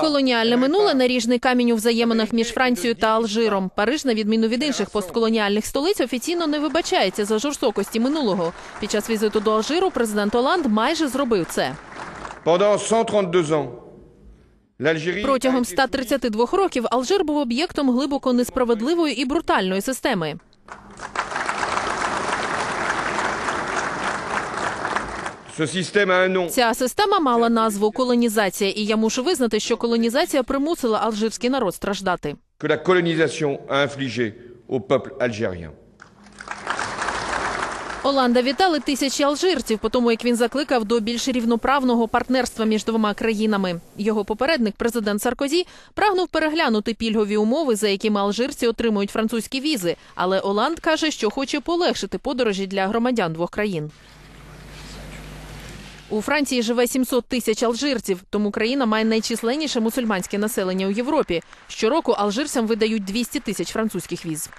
Колоніальне минуле наріжний камінь у взаєминах між Францією та Алжиром. Париж, на відміну від інших постколоніальних столиць, офіційно не вибачається за жорстокості минулого. Під час візиту до Алжиру президент Оланд майже зробив це. Pendant 132 ans, l'Algérie. a Протягом 132 років Алжир був об'єктом глибоко несправедливої і брутальної системи. Ця система мала назву колонізація, і я мушу визнати, що колонізація примусила алжирський народ страждати. Оланда вітали тисячі алжирців, по тому як він закликав до більш рівноправного партнерства між двома країнами. Його попередник, президент Саркозі, прагнув переглянути пільгові умови, за якими алжирці отримують французькі візи. Але Оланд каже, що хоче полегшити подорожі для громадян двох країн. У Франції живе 700 тисяч алжирців, тому країна має найчисленніше мусульманське населення у Європі. Щороку алжирцям видають 200 тисяч французьких віз.